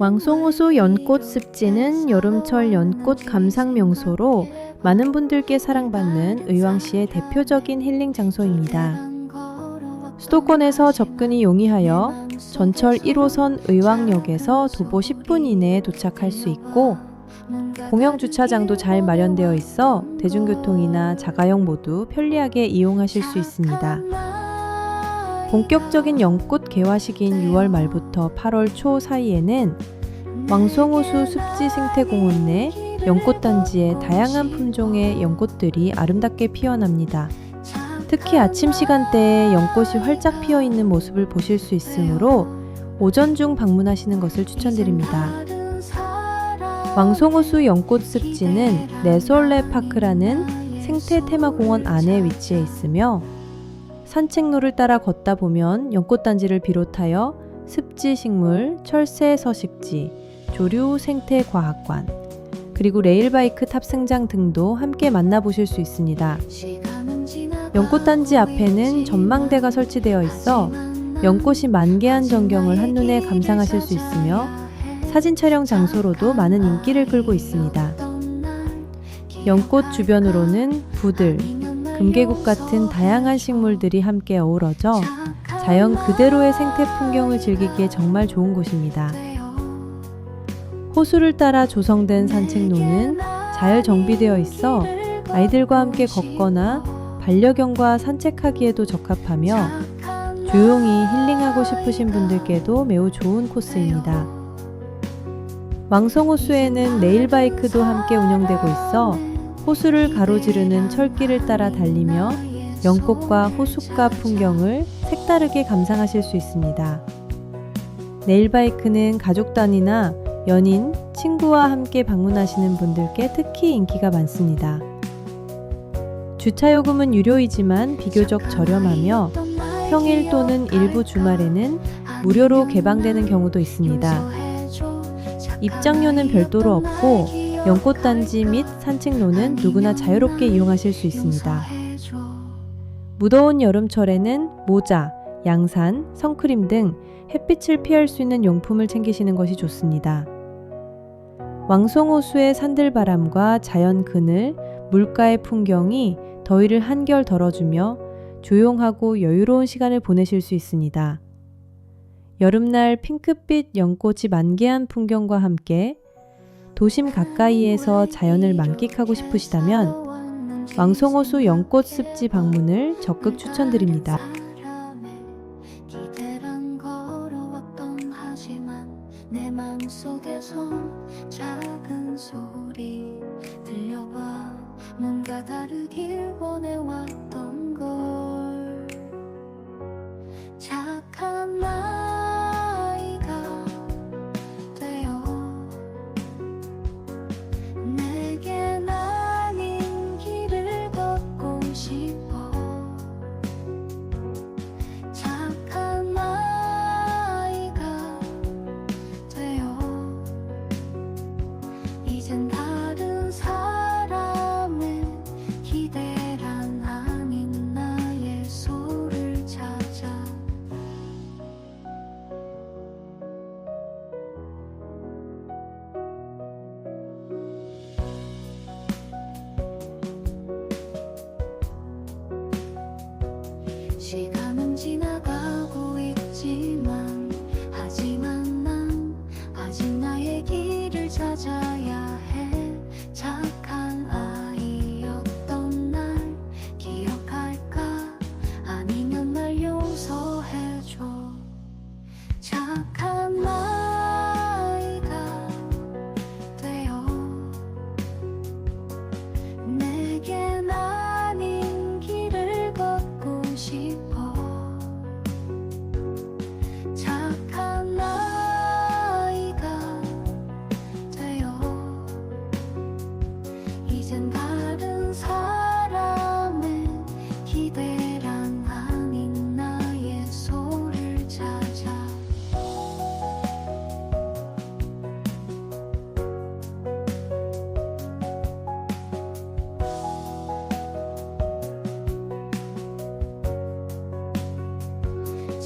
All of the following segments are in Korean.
왕송호수 연꽃 습지는 여름철 연꽃 감상 명소로 많은 분들께 사랑받는 의왕시의 대표적인 힐링 장소입니다. 수도권에서 접근이 용이하여 전철 1호선 의왕역에서 도보 10분 이내에 도착할 수 있고 공영 주차장도 잘 마련되어 있어 대중교통이나 자가용 모두 편리하게 이용하실 수 있습니다. 본격적인 연꽃 개화 시기인 6월 말부터 8월 초 사이에는 왕송호수 습지 생태공원 내 연꽃단지에 다양한 품종의 연꽃들이 아름답게 피어납니다. 특히 아침 시간대에 연꽃이 활짝 피어 있는 모습을 보실 수 있으므로 오전 중 방문하시는 것을 추천드립니다. 왕송호수 연꽃 습지는 네솔레 파크라는 생태 테마공원 안에 위치해 있으며 산책로를 따라 걷다 보면 연꽃단지를 비롯하여 습지 식물, 철새 서식지, 조류 생태 과학관, 그리고 레일바이크 탑승장 등도 함께 만나보실 수 있습니다. 연꽃단지 앞에는 전망대가 설치되어 있어 연꽃이 만개한 전경을 한눈에 감상하실 수 있으며 사진 촬영 장소로도 많은 인기를 끌고 있습니다. 연꽃 주변으로는 부들, 금계국 같은 다양한 식물들이 함께 어우러져 자연 그대로의 생태 풍경을 즐기기에 정말 좋은 곳입니다. 호수를 따라 조성된 산책로는 잘 정비되어 있어 아이들과 함께 걷거나 반려견과 산책하기에도 적합하며 조용히 힐링하고 싶으신 분들께도 매우 좋은 코스입니다. 왕성호수에는 레일바이크도 함께 운영되고 있어 호수를 가로지르는 철길을 따라 달리며 연꽃과 호숫가 풍경을 색다르게 감상하실 수 있습니다. 네일바이크는 가족 단위나 연인, 친구와 함께 방문하시는 분들께 특히 인기가 많습니다. 주차요금은 유료이지만 비교적 저렴하며 평일 또는 일부 주말에는 무료로 개방되는 경우도 있습니다. 입장료는 별도로 없고 연꽃단지 및 산책로는 누구나 자유롭게 이용하실 수 있습니다. 무더운 여름철에는 모자, 양산, 선크림 등 햇빛을 피할 수 있는 용품을 챙기시는 것이 좋습니다. 왕송호수의 산들바람과 자연 그늘, 물가의 풍경이 더위를 한결 덜어주며 조용하고 여유로운 시간을 보내실 수 있습니다. 여름날 핑크빛 연꽃이 만개한 풍경과 함께 도심 가까이에서 자연을 만끽하고 싶으시다면 왕송호수 연꽃 습지 방문을 적극 추천드립니다. 내 마음속에서 작은 소리 들려와 뭔가 다르길 원해왔던 시간은 지나가고 있지만 하지만 난 아직 나의 길을 찾아야 해. 착한 아이였던 날 기억할까? 아니면 날 용서해줘. 착한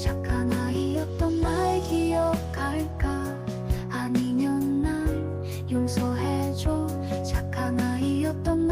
착한 아이였던 날 기억할까? 아니면 날 용서해줘. 착한 아이였던